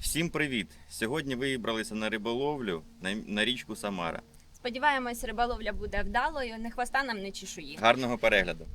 Всім привіт! Сьогодні вибралися на риболовлю на, річку Самара. Сподіваємось, риболовля буде вдалою, не хвоста нам не чешуї. Гарного перегляду!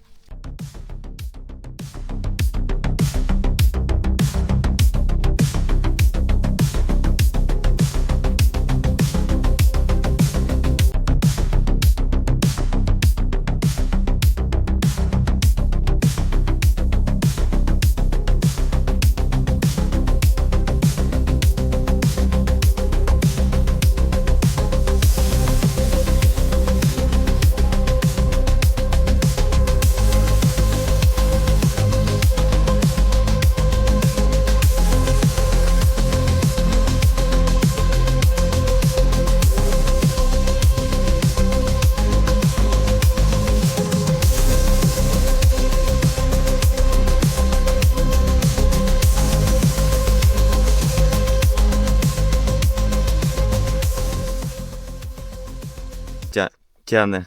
Тяне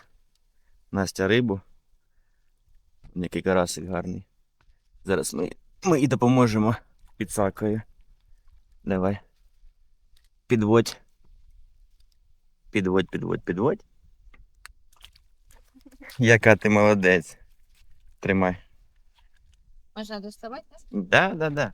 Настя рибу. Який карасик гарний. Зараз ми, ми і допоможемо підсакою. Давай. Підводь. Підводь, підводь, підводь. Яка ти молодець. Тримай. Можна доставати? Да, да, да.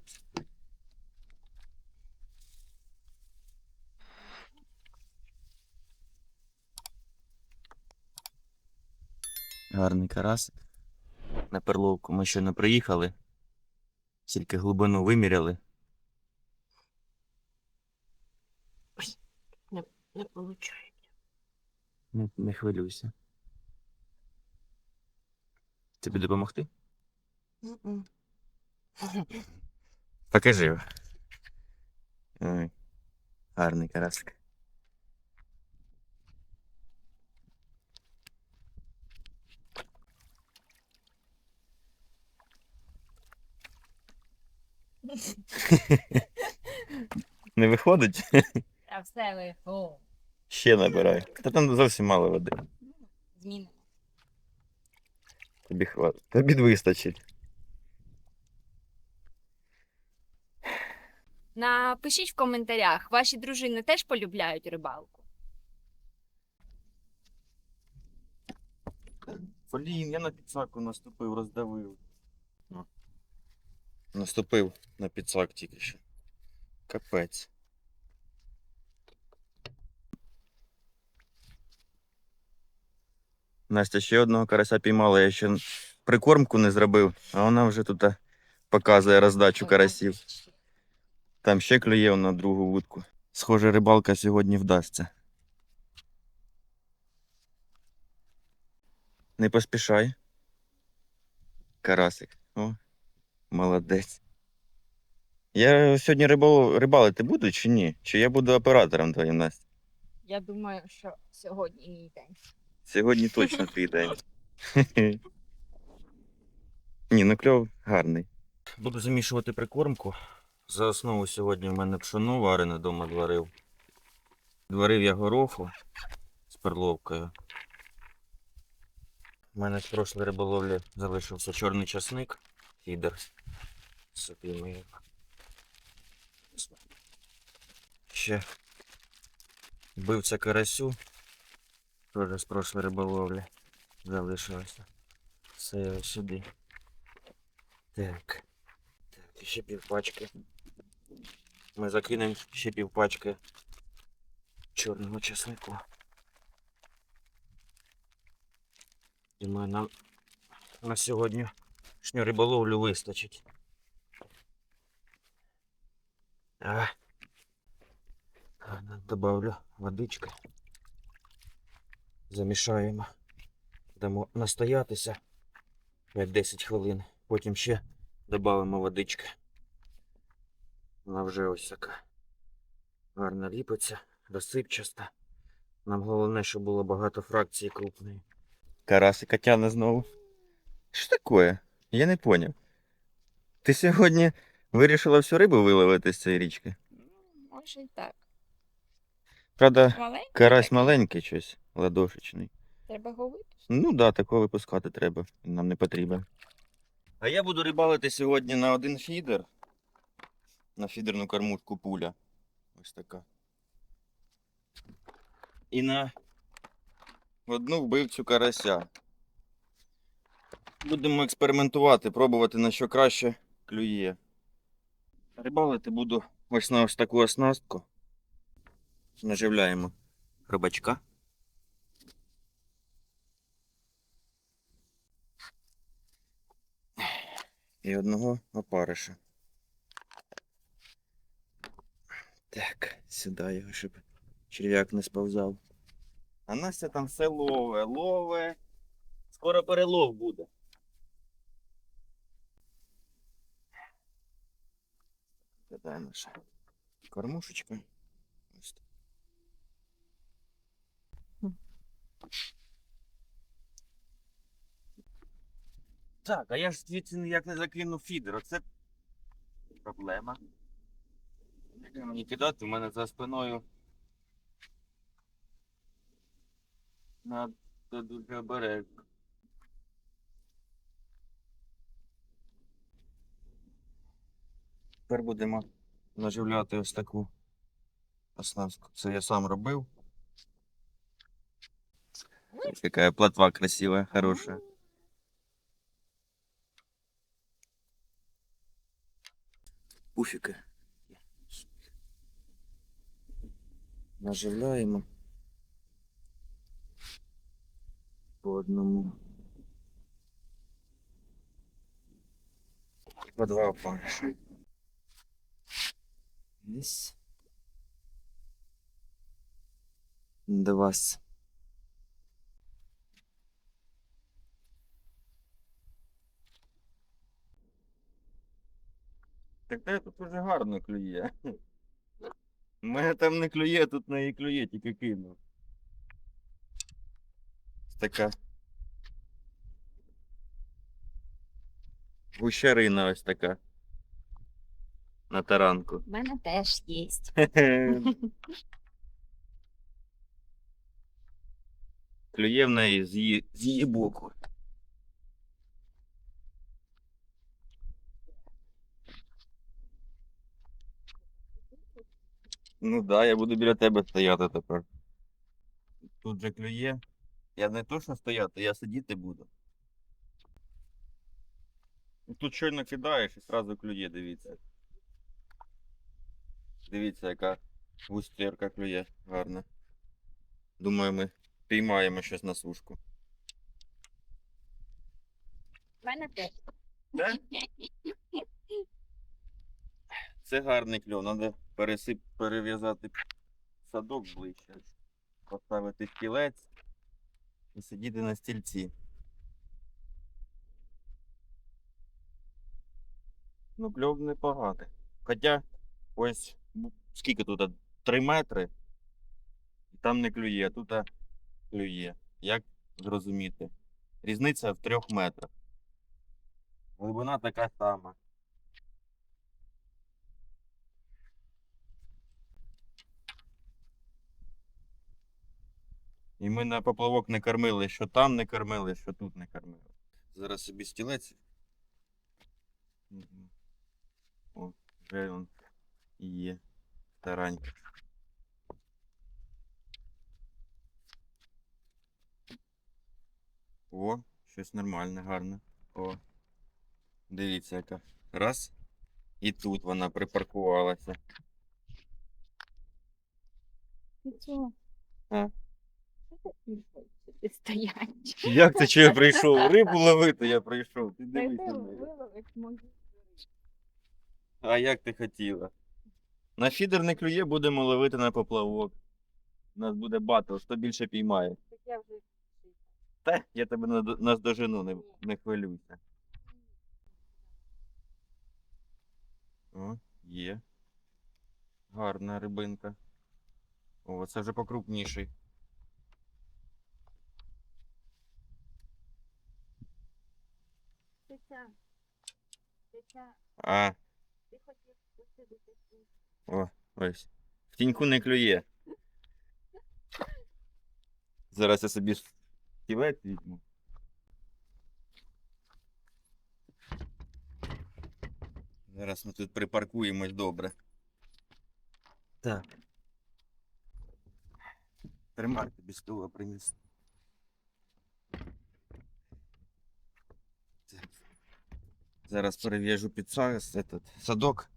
Гарний карасик. На перловку ми щойно приїхали. Тільки глибину виміряли. Ой, Не виходить. Не, не хвилюйся. Тобі допомогти? Покажи. Ой, гарний карасик. Не виходить? А все ви. О, Ще набирай. Та там зовсім мало води. змінимо. Тобі хват. Тобі вистачить. Напишіть в коментарях, ваші дружини теж полюбляють рибалку. Блін, я на підсаку наступив, роздавив. Наступив на підсак тільки що. Капець. Настя ще одного карася піймала, я ще прикормку не зробив, а вона вже тут показує роздачу карасів. Там ще клює на другу вудку. Схоже, рибалка сьогодні вдасться. Не поспішай. Карасик. О, молодець. Я сьогодні рибал... рибалити буду чи ні? Чи я буду оператором твоїм Настя? Я думаю, що сьогодні мій день. Сьогодні точно твій день. Ні, ну кльов гарний. Буду замішувати прикормку. За основу сьогодні в мене пшоно варене вдома зварив. Зварив я гороху з перловкою. У мене з прошлої риболовлі залишився чорний часник, фідер. Сопімо його. Ще бивця карасю. Тоже з прошлої риболовлі залишилося. Все його сюди. Так. Так, ще півпачки. Ми закинемо ще півпачки чорного чеснику. Думаю, нам на сьогодні шню риболовлю вистачить. А. Добавлю водички. Замішаємо. Дамо настоятися 5-10 хвилин. Потім ще додамо водички. Вона вже ось така гарно ліпиться, розсипчаста. Нам головне, щоб було багато фракцій крупної. Карасика тяне знову. Що таке? Я не поняв. Ти сьогодні вирішила всю рибу виловити з цієї річки? Може і так. Правда, Маленький. карась маленький щось, ладошечний. Треба випустити. Ну да, такого випускати треба. Він нам не потрібен. А я буду рибалити сьогодні на один фідер. на фідерну кормушку пуля. Ось така. І на одну вбивцю карася. Будемо експериментувати, пробувати на що краще клює. Рибалити буду ось на ось таку оснастку. Наживляємо рибачка. І одного опариша. Так, сюди його, щоб черв'як не сповзав. А Настя там все лове, лове. Скоро перелов буде. Гадає наша кормушечка. Ось так. Так, а я ж звідси ніяк не закинув фідер. Оце проблема. Як мені кидати, у мене за спиною. Надо дуже обережно. Тепер будемо наживляти ось таку оснастку. Це я сам робив. Какая плотва красивая, хорошая. Пуфіки. Наживляємо. По одному. По два опариша. Десь. Два. с- Так те тут уже гарно клює. Мене там не клює, тут не клює, тільки кинув. Така. Гущарина ось така. На таранку. У мене теж є. Клює в неї з її, з її боку. Ну да, я буду біля тебе стояти тепер. Тут же клює. Я не точно стояти, я сидіти буду. Тут щойно кидаєш і одразу клює, дивіться. Дивіться, яка густерка клює гарна. Думаю, ми піймаємо щось на сушку. У мене теж. Да? Це гарний кльов. Треба пересип... перев'язати садок ближче. Поставити стілець і сидіти на стільці. Ну, кльов непоганий. Хоча ось скільки тут? 3 метри. І там не клює, а тут клює. Як зрозуміти? Різниця в 3 метрах. Глибина така сама. І ми на поплавок не кормили, що там не кормили, що тут не кормили. Зараз собі стілець. О, вже він і є. Таранька. О, щось нормальне, гарне. О. Дивіться, яка. Раз. І тут вона припаркувалася. Ти чого? А? Стоять? Як це що я прийшов? Рибу ловити я прийшов. Ти дивись на. А як ти хотіла? На фідер не клює, будемо ловити на поплавок. У нас буде батл, хто більше піймає. Так я вже Та, я тебе над- наздожену, не, не хвилюйся. О, є. Гарна рибинка. О, це вже покрупніший. Тетя. Тетя, А, ти хотів посидіти тут. о, ось. В тіньку не клює. Зараз я собі стівець візьму. Зараз ми тут припаркуємось добре. Так. Тримай тобі стула приніс. Так. Зараз перев'яжу під сас, этот, садок.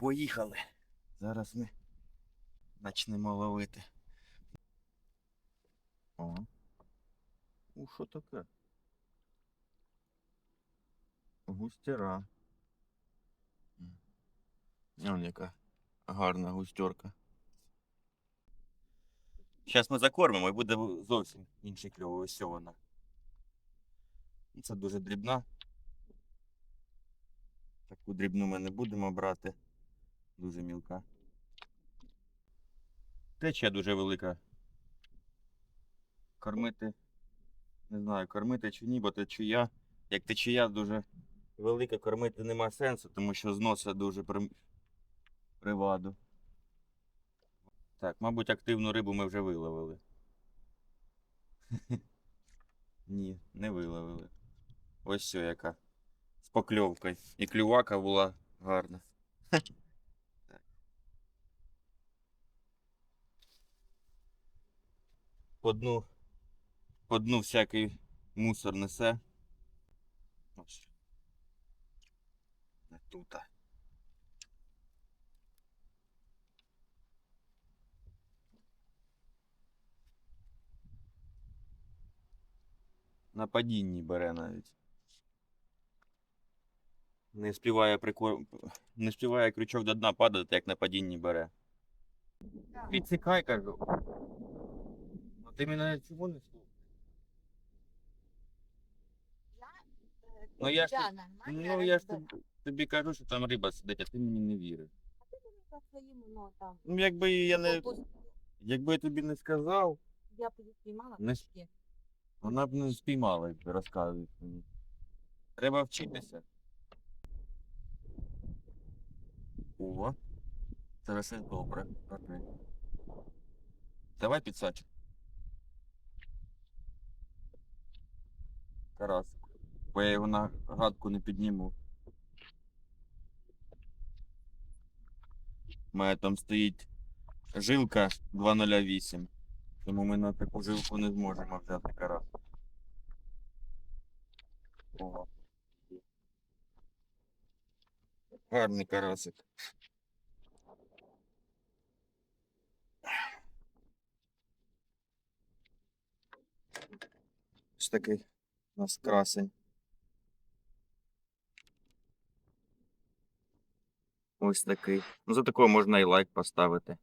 Поїхали. Зараз ми почнемо ловити. О. У, що таке? Густера. Вон яка гарна густерка. Зараз ми закормимо і буде зовсім інший кльовий ось вона. Це дуже дрібна. Таку дрібну ми не будемо брати. Дуже мілка. Течія дуже велика. Кормити. Не знаю, кормити чи ні, бо течія. Як течія дуже велика, кормити нема сенсу, тому що зносить дуже при... приваду. Так, мабуть, активну рибу ми вже виловили. Ні, не виловили. Ось все яка. З покльовкою. І клювака була гарна. По дну, по дну всякий мусор несе. Ось. Не тута. На падінні бере навіть. Не співає прикор... Не співає крючок до дна падати, як на падінні бере. Підсікай, кажу. Ну ти мене чому не слухаєш? Ну, я ж тут- Ну я ж тобі, тобі кажу, що там риба сидить, а ти мені не віриш. Ну якби я не. Якби я тобі не сказав, Я б піймала Не чи ні? вона б не спіймала, як ти розказуєш мені. Треба вчитися. О, це все добре. Окей. Давай підсач. Карас. Бо я його на гадку не підніму. У мене там стоїть жилка 208. Тому ми на таку жилку не зможемо взяти карас. О. Гарний карасик. Ось такий у нас красень. Ось такий. Ну за такого можна і лайк поставити.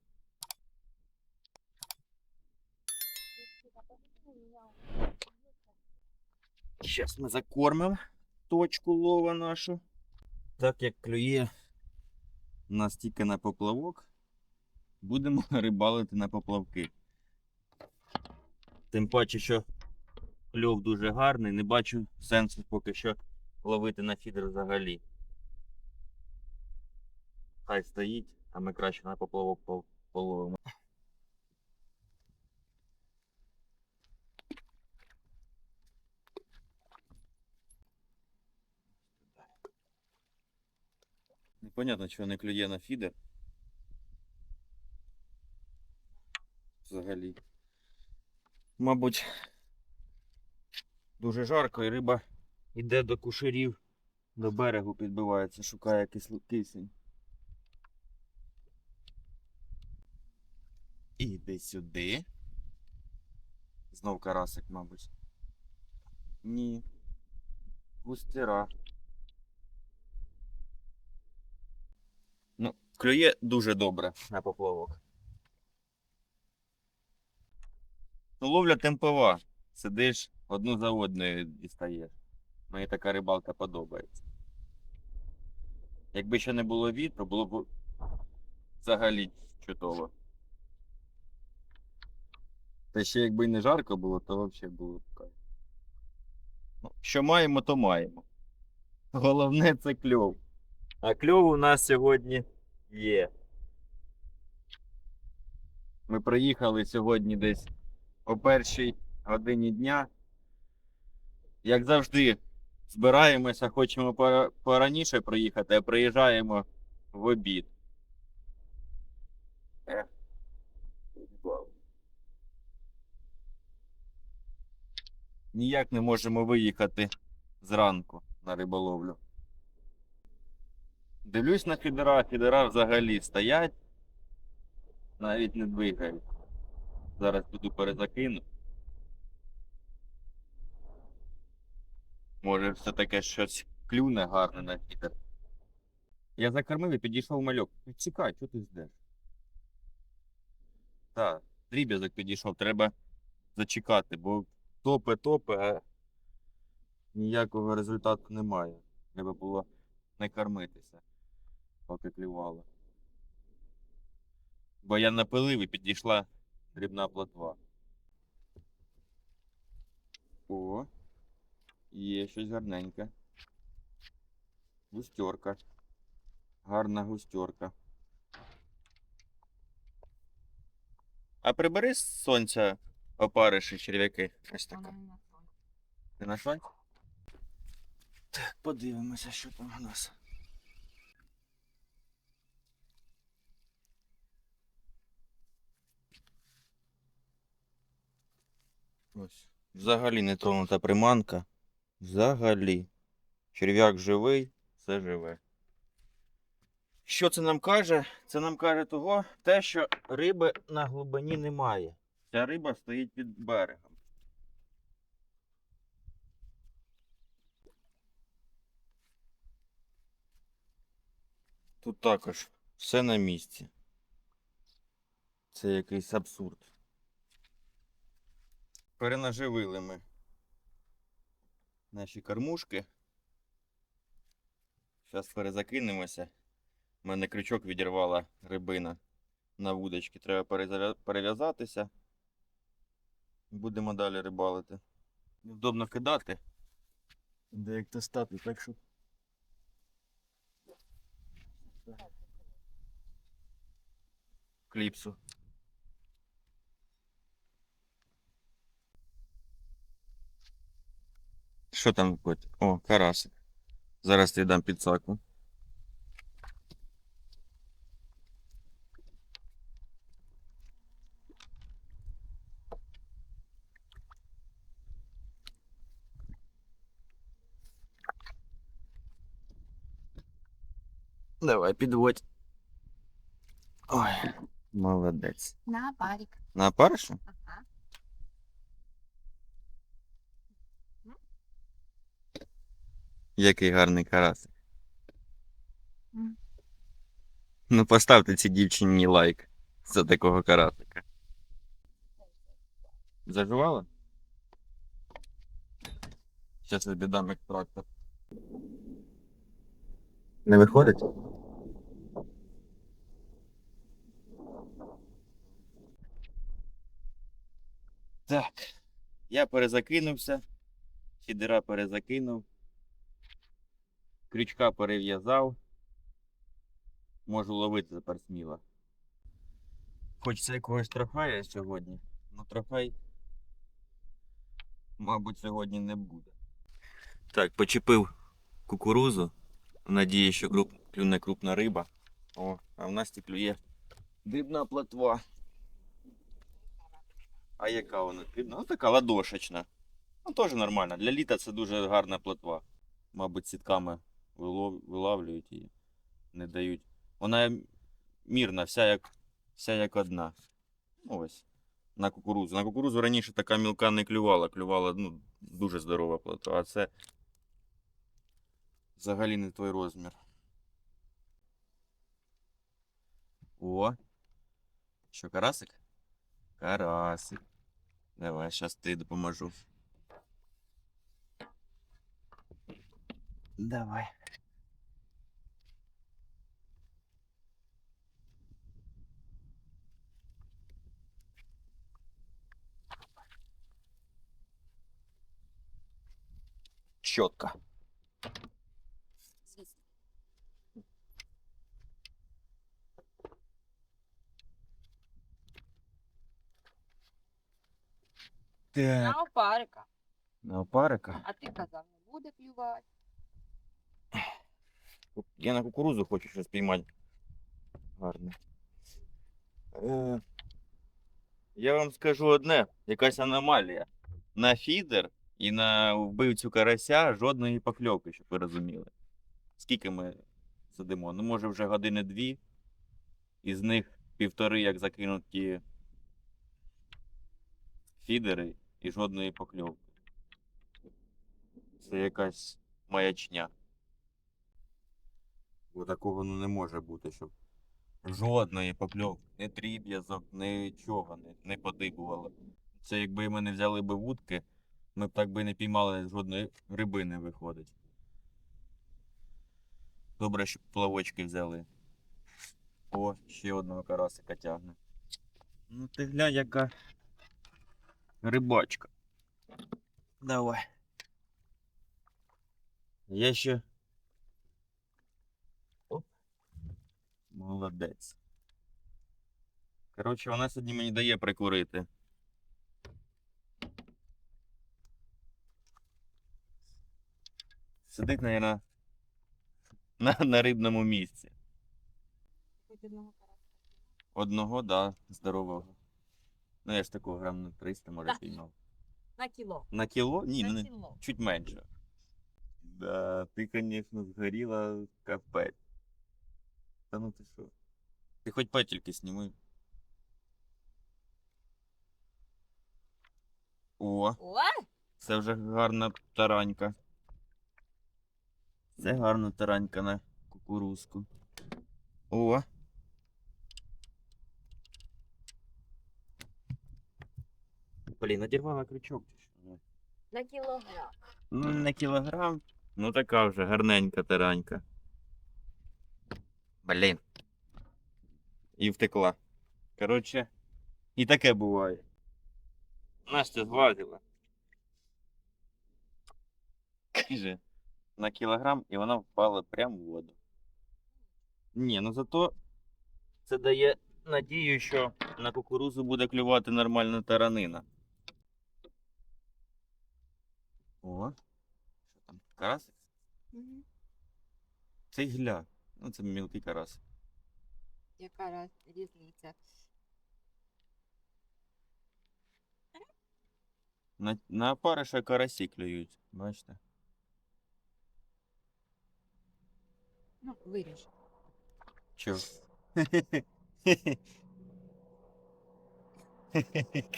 Зараз ми закормимо точку лова нашу. Так як клює у нас тільки на поплавок, будемо рибалити на поплавки. Тим паче, що кльов дуже гарний, не бачу сенсу поки що ловити на фідер взагалі. Хай стоїть, а ми краще на поплавок половимо. Непонятно, чого не клює на фідер. Взагалі. Мабуть, дуже жарко і риба йде до кушерів, до берегу підбивається, шукає кисень. Іди сюди. Знов карасик, мабуть. Ні. Густера. Ну, клює дуже добре на поплавок. Ну, ловля темпова. Сидиш одну за одною дістаєш. Мені така рибалка подобається. Якби ще не було вітру, було б взагалі чудово. Та ще якби не жарко було, то взагалі було б. Ну, що маємо, то маємо. Головне це кльов. А кльов у нас сьогодні є. Ми приїхали сьогодні десь о першій годині дня. Як завжди, збираємося, хочемо пораніше приїхати, а приїжджаємо в обід. Ніяк не можемо виїхати зранку на риболовлю. Дивлюсь на фідера, фідера взагалі стоять, навіть не двигають. Зараз піду перезакину. Може, все таке щось клюне гарне на фідер. Я закормив і підійшов мальок. Ну, Чекай, що ти ждеш? Так, дріб'язок підійшов, треба зачекати, бо топе топе, а ніякого результату немає. Треба було не кормитися, поки клювало. Бо я напилив і підійшла дрібна плотва. О, є щось гарненьке. Густерка. Гарна густерка. А прибери з сонця опариші черв'яки. Ось таке. Ти на сонці? Так, подивимося, що там у нас. Ось. Взагалі не тронута приманка. Взагалі. Черв'як живий, все живе. Що це нам каже? Це нам каже того, те, що риби на глибині немає. Ця риба стоїть під берегом. Тут також все на місці. Це якийсь абсурд. Перенаживили ми наші кормушки. Зараз перезакинемося. У мене крючок відірвала рибина на вудочки. Треба перев'язатися. Будемо далі рибалити. Невдобно кидати. Де як достати, так що. Кліпсу. Що там виходить? О, карасик. Зараз тобі дам підсаку. Давай, підводь. Ой, молодець. На парік. На паршу? Ага. Який гарний карасик. Ну, поставте цій дівчині лайк за такого карасика. Заживала? Зараз я тобі дам екстрактор. Не виходить? Так. Я перезакинувся. Фідера перезакинув. Крючка перев'язав. Можу ловити тепер сміло. Хочеться якогось трофея сьогодні. Ну трофей, мабуть, сьогодні не буде. Так, почепив кукурузу. В надії, що круп... клюне крупна риба. О, а в нас клює дрібна плотва. А яка вона дрібна? Ну така ладошечна. Ну теж нормально. Для літа це дуже гарна плотва. Мабуть, сітками вилавлюють її. Не дають. Вона мірна, вся як, вся як одна. Ну, ось. На кукурузу. На кукурузу раніше така мілка не клювала. Клювала ну, дуже здорова плотва. А це взагалі не той розмір. О. Що, карасик? Карасик. Давай, зараз ти допоможу. Давай. Звісно. Так. На опарика. На опарика. А ти казав, не буде клювати. Я на кукурузу хочу щось піймати. Гарно. Е, я вам скажу одне, якась аномалія. На фідер і на вбивцю карася жодної покльовки, щоб ви розуміли. Скільки ми сидимо? Ну, може, вже години дві. Із них півтори, як закинуті фідери і жодної покльовки. Це якась маячня. Бо такого ну, не може бути, щоб жодної покльовки, не дріб'язок, нічого не, не подибувало. Це якби ми не взяли би вудки, ми б так би не піймали жодної рибини виходить. Добре, що плавочки взяли. О, ще одного карасика тягне. Ну ти глянь, яка рибачка. Давай. Я ще Молодець. Коротше, вона сьогодні мені дає прикурити. Сидить, наверное, на, на рибному місці. Одного. Одного, да, здорового. Ну, я ж такого грам на 300, може, Так. піймав. На кіло. На кіло? Ні, на ну, не, кіло. чуть менше. Да, ти, конечно, згоріла капець. Та ну ти що? Ти хоч петельки сніми. О, О, це вже гарна таранька. Це гарна таранька на кукурузку. О. Блін, надірвала крючок. чи що? Ну. на кілограм. Ну, не кілограм. Ну така вже гарненька таранька. Блін. І втекла. Коротше, і таке буває. Настя злазила. Каже, на кілограм і вона впала прямо в воду. Ні, ну зато це дає надію, що на кукурузу буде клювати нормальна таранина. О, що там? Карасик? Мгм. Цей гля. Ну, це мілкий карасик. Яка раз різниця? На, на опариша карасі клюють, бачите? Ну, виріж. Чо?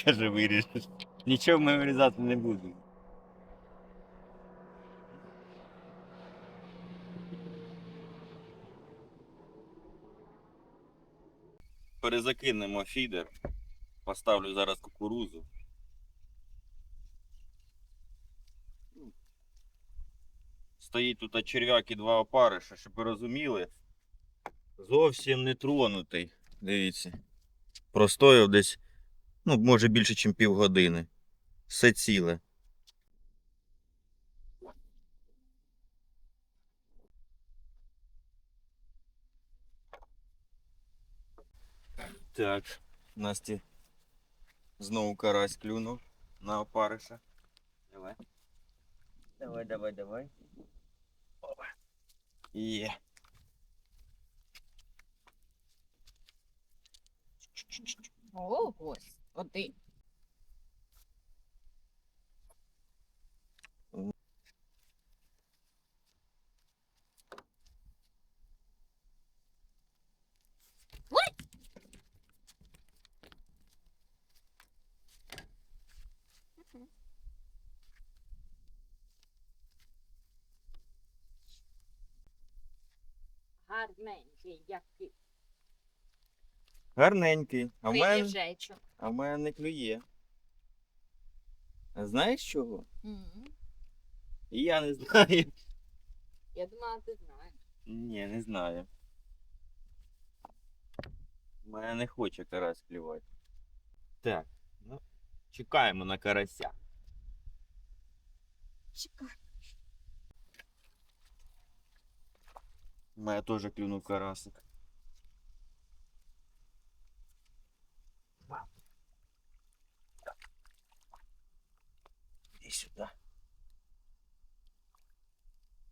Каже, вирішиш. Нічого ми вирізати не будемо. Перезакинемо фідер. Поставлю зараз кукурузу. Стоїть тут черв'як і два опариша, щоб ви розуміли. Зовсім не тронутий. Дивіться. Простояв десь, ну, може більше, ніж півгодини. Все ціле. Так, Насті знову карась клюнув на опариша. Давай. Давай, давай, давай. Опа. Є. О, господи. Гарненький, який. Гарненький. А в мене, а в мене не клює. А знаєш чого? І я не знаю. Я думала, ти знаєш. Ні, не знаю. У мене не хоче карась клювати. Так, ну, чекаємо на карася. Чекай. У мене теж клюнув карасик. сюди.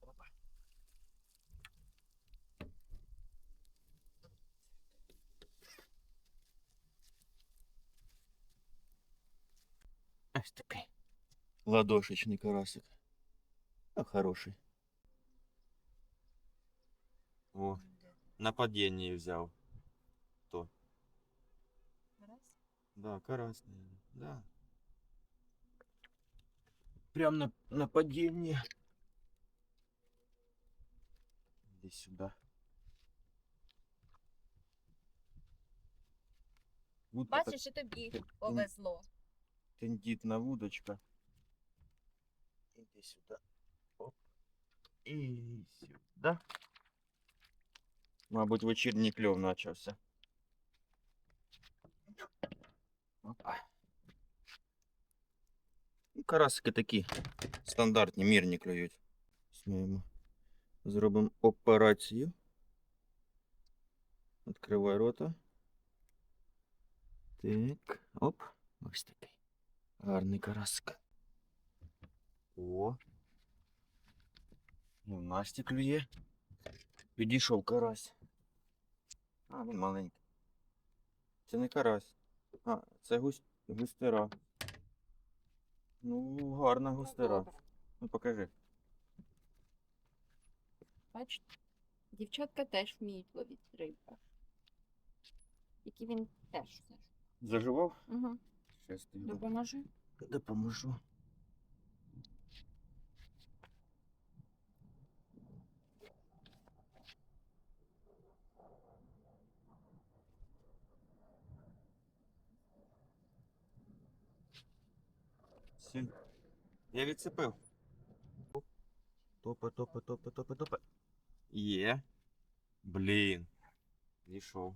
Опа. Ось такий. Ладошечний карасик. А хороший. О, на падінні взяв. То. Да, карась, наверное. Да. Прям на, на падении. Иди сюда. Вудка Бачиш, і тобі повезло. тендітна вудочка. Іди сюди. Оп. І сюди. Мабуть, вечірній кльов почався. Опа. Ну, карасики такі стандартні, мірні клюють. Сміємо. Зробимо операцію. Відкривай рота. Так, оп. Ось такий. Гарний карасик. О. І в Насті клює. Підійшов карась. А, він маленький. Це не карась. А, це гусь... густера. Ну, гарна густера. Ну, покажи. Бачите? Дівчатка теж вміють ловити рибу. Які він теж. Заживав? Угу. Щас ти йому Допоможи. допоможу. Все. Я відцепив. Топа, топа, топа, топа, топа. Є. Блін. Зійшов.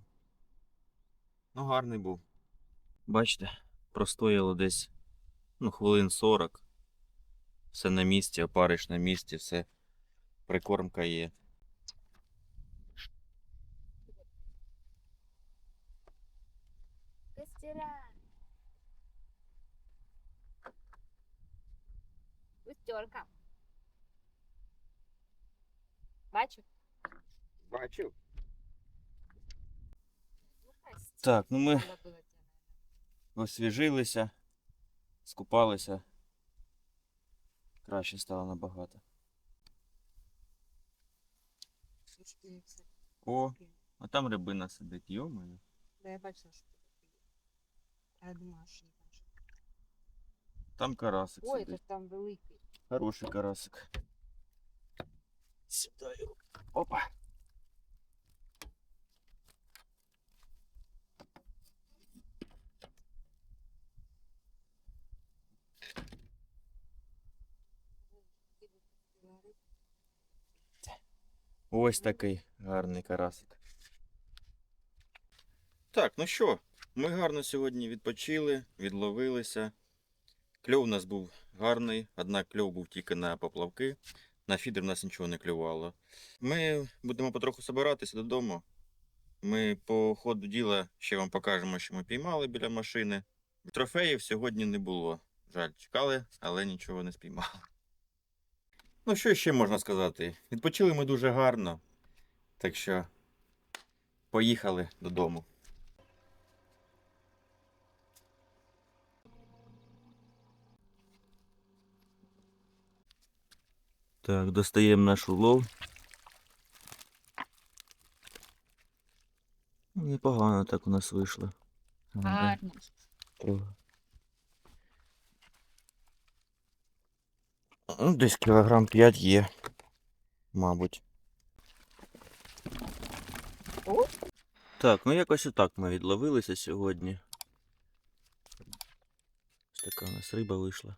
Ну, гарний був. Бачите, простояло десь ну, хвилин 40. Все на місці, опариш на місці, все. Прикормка є. Густерка. Бачу? Бачив. Так, ну ми освіжилися, скупалися. Краще стало набагато. О, а там рибина сидить, йомаю. Да, я бачила, що є. Я думала, що. Там карасик Ой, це сидить. там великий. Хороший карасик. Сюда його. Опа. Ось такий гарний карасик. Так, ну що, ми гарно сьогодні відпочили, відловилися. Кльов у нас був гарний, однак кльов був тільки на поплавки. На фідер в нас нічого не клювало. Ми будемо потроху збиратися додому. Ми по ходу діла ще вам покажемо, що ми піймали біля машини. Трофеїв сьогодні не було. Жаль, чекали, але нічого не спіймали. Ну, що ще можна сказати? Відпочили ми дуже гарно. Так що поїхали додому. Так, достаємо наш улов. Ну, Непогано так у нас вийшло. Гарно. Ну, десь кілограм 5 є. Мабуть. О. Так, ну якось отак ми відловилися сьогодні. Ось така у нас риба вийшла.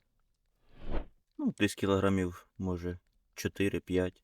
Ну, десь кілограмів, може, 4-5.